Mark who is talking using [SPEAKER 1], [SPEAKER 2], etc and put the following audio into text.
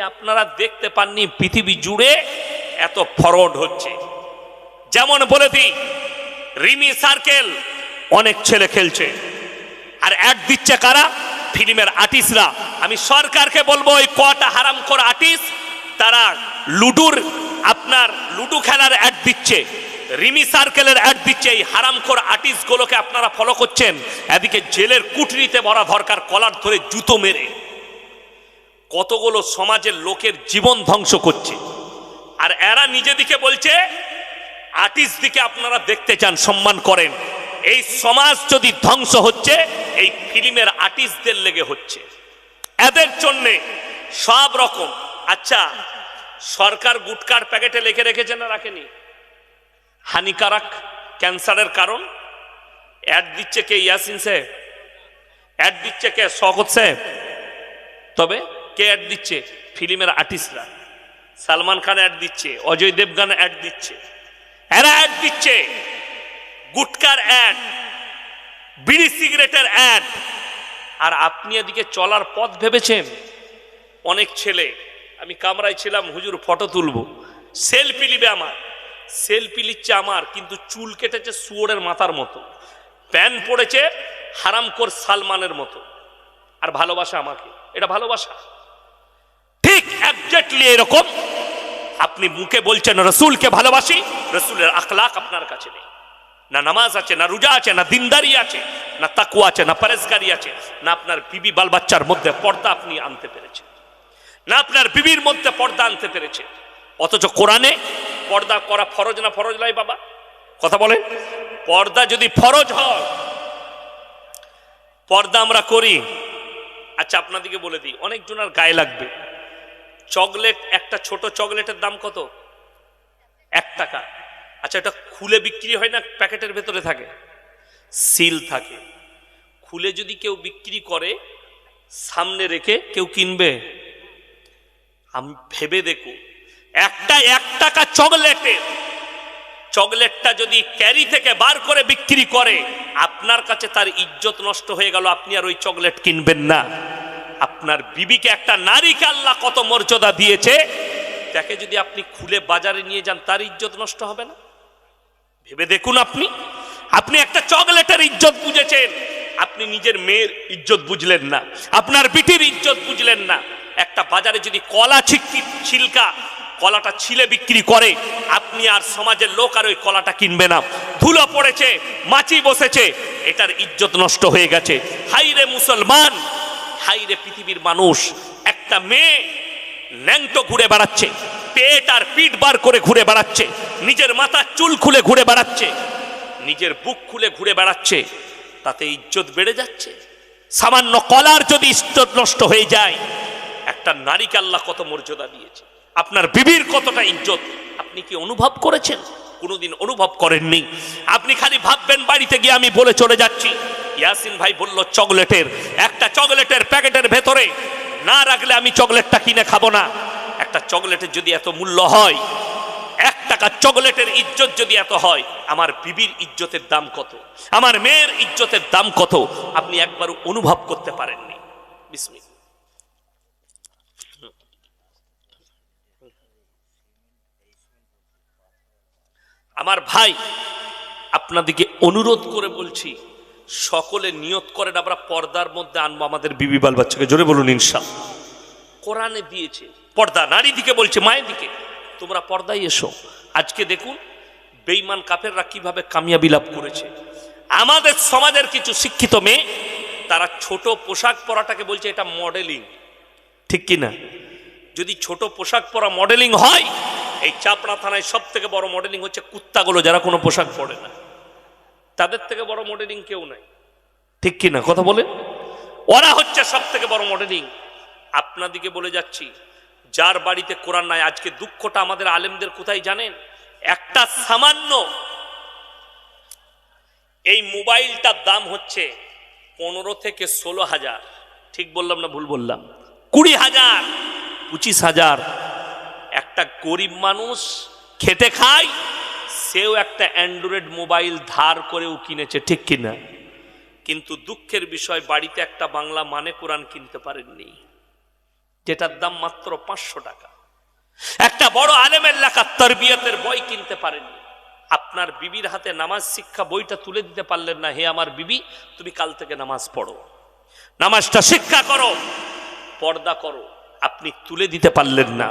[SPEAKER 1] আপনারা দেখতে পাননি পৃথিবী জুড়ে এত ফরওয়ার্ড হচ্ছে। যেমন বলে দিই, রিমি সার্কেল অনেক ছেলে খেলছে। আর অ্যাড দিচ্ছে কারা? ফিল্মের আর্টিস্টরা। আমি সরকারকে বলব ওই কটা হারাম করা আর্টিস্ট, তারা লুডুর, আপনার লুডু খেলার অ্যাড দিচ্ছে। রিমি সার্কেলের অ্যাড দিচ্ছে। এই হারামখোর আর্টিস্টগুলোকে আপনারা ফলো করছেন। এদিকে জেলের কুটরিতে ভরা দরকার কলার ধরে জুতো মেরে। কতগুলো সমাজের লোকের জীবন ধ্বংস করছে। আর এরা নিজেদিকে বলছে, আর্টিস্ট দিকে আপনারা দেখতে চান, সম্মান করেন। এই সমাজ যদি ধ্বংস হচ্ছে, এই ফিল্মের আর্টিস্টদের লেগে হচ্ছে। এদের জন্যে সব রকম। আচ্ছা সরকার গুটকার প্যাকেটে লিখে রেখেছে না রাখেনি? হানিকারক ক্যান্সারের কারণ? অ্যাড দিচ্ছে কে ইয়াসিন সাহেব? অ্যাড দিচ্ছে কে শকত সাহেব? তবে কে অ্যাড দিচ্ছে? ফিল্মের আর্টিস্টরা সালমান খান অ্যাড দিচ্ছে, অজয় দেবগান অ্যাড দিচ্ছে। এরা অ্যাড দিচ্ছে। গুটকার অ্যাড বিড়ি সিগারেটের অ্যাড আর আপনি এদিকে চলার পথ ভেবেছেন? অনেক ছেলে, আমি কামরায় ছিলাম, হুজুর ফটো তুলবো। সেলফি নিবে আমার। সেলফি নিচ্ছে আমার, কিন্তু চুল কেটেছে শুয়োরের মাথার মতো। প্যান্ট পড়েছে হারামকোর সালমানের মতো। আর ভালোবাসা আমাকে। এটা ভালোবাসা? একজাক্টলি এরকম। আপনি মুখে বলছেন, রসুলকে ভালোবাসি? রসুলের আখলাক আপনার কাছে নেই। না নামাজ আছে, না রোজা আছে, না দিনদারি আছে, না তাকু আছে, না পরেজগারি আছে, না আপনার বিবি বাল বাচ্চার মধ্যে পর্দা আপনি আনতে পেরেছেন। না আপনার বিবির মধ্যে পর্দা আনতে পেরেছে। অথচ কোরআনে পর্দা করা ফরজ না ফরজ নয় বাবা? কথা বলে পর্দা যদি ফরজ হয়, পর্দা আমরা করি। আচ্ছা আপনাদেরকে বলে দিই, অনেকজনের গায়ে লাগবে। চকলেট, একটা ছোট চকলেটের দাম কত? এক টাকা। আচ্ছা এটা খুলে বিক্রি হয় না প্যাকেটের ভেতরে থাকে? সিল থাকে। খুলে যদি কেউ বিক্রি করে, সামনে রেখে কেউ কিনবে? আমি ভেবে দেখো, একটা এক টাকা চকলেটের, চকলেটটা যদি ক্যারি থেকে বার করে বিক্রি করে, আপনার কাছে তার ইজ্জত নষ্ট হয়ে গেল, আপনি আর ওই চকলেট কিনবেন না। আপনার বিবিকে একটা নারীকে আল্লাহ কত মর্যাদা দিয়েছে, তাকে যদি আপনি খুলে বাজারে নিয়ে যান, তার ইজ্জত নষ্ট হবে না? ভেবে দেখুন আপনি। আপনি একটা চকলেটের ইজ্জত বুঝেছেন। আপনি নিজের মেয়ের ইজ্জত বুঝলেন না। আপনার বিটির ইজ্জত বুঝলেন না। একটা বাজারে যদি কলা ছিটকি, ছিলকা, কলাটা ছিলে বিক্রি করে, আপনি আর সমাজের লোক আর ওই কলাটা কিনবে না। ধুলো পড়েছে, মাছি বসেছে, এটার ইজ্জত নষ্ট হয়ে গেছে। হাইরে মুসলমান! হাইরে পৃথিবীর মানুষ, একটা মেয়ে ন্যাংটো ঘুরে বেড়াচ্ছে, পেট আর পিঠ বার করে ঘুরে বেড়াচ্ছে, নিজের মাথার চুল খুলে ঘুরে বেড়াচ্ছে, নিজের বুক খুলে ঘুরে বেড়াচ্ছে, তাতে ইজ্জত বেড়ে যাচ্ছে। সামান্য কলার যদি ইজ্জত নষ্ট হয়ে যায়, একটা নারীকে আল্লাহ কত মর্যাদা দিয়েছে। আপনার বিবির কতটা ইজ্জত, আপনি কি অনুভব করেছেন? কোনোদিন অনুভব করেননি। আপনি খালি ভাববেন, বাড়িতে গিয়ে আমি বলে চলে যাচ্ছি। ইয়াসিন ভাই বলল, চকলেটের, একটা চকলেটের প্যাকেটের ভেতরে না রাখলে আমি চকলেটটা কিনে খাব না। একটা চকলেটের যদি এত মূল্য হয়, এক টাকা চকলেটের ইজ্জত যদি এত হয়, আমার বিবির ইজ্জতের দাম কত? আমার মেয়ের ইজ্জতের দাম কত? আপনি একবার অনুভব করতে পারেননি। বিসমিল্লাহ। আমার ভাই আপনাদেরকে অনুরোধ করে বলছি সকলে নিয়ত করেন আমরা পর্দার মধ্যে আনব আমাদের বিবি বাল বাচ্চাকে। জোরে বলুন ইনশাল কোরআনে দিয়েছে। পর্দা নারী দিকে বলছে মায়ের দিকে। তোমরা পর্দায় এসো। আজকে দেখুন বেইমান কাফেররা কীভাবে কামিয়াবি লাভ করেছে। আমাদের সমাজের কিছু শিক্ষিত মেয়ে তারা ছোট পোশাক পরাটাকে বলছে এটা মডেলিং। ঠিক কি না? যদি ছোট পোশাক পরা মডেলিং হয় এই চাপড়া থানায় সব থেকে বড় মডেলিং হচ্ছে কুত্তাগুলো যারা কোনো পোশাক পরে না। তাদের থেকে বড় মডেলিং কেউ নাই। ঠিক কি না? কথা বলে ওরা হচ্ছে সব থেকে বড় মডেলিং আপনাদিকে বলে যাচ্ছি যার বাড়িতে কোরআন নাই আজকে দুঃখটা আমাদের আলেমদের কোথায় জানেন? একটা সামান্য এই মোবাইলটার দাম হচ্ছে পনেরো থেকে ষোলো হাজার। ঠিক বললাম না ভুল বললাম? কুড়ি হাজার পঁচিশ হাজার। একটা গরিব মানুষ খেটে খায় সেও একটা অ্যান্ড্রয়েড মোবাইল ধার করেও কিনেছে, ঠিক কিনা? কিন্তু দুঃখের বিষয়, বাড়িতে একটা বাংলা মানে কোরআন কিনতে পারেননি, যেটার দাম মাত্র পাঁচশো টাকা। একটা বড় আলেমের লেখা তরবিয়তের বই কিনতে পারেননি। আপনার বিবির হাতে নামাজ শিক্ষা বইটা তুলে দিতে পারলেন না, হে আমার বিবি, তুমি কাল থেকে নামাজ পড়ো। নামাজটা শিক্ষা করো, পর্দা করো, আপনি তুলে দিতে পারলেন না।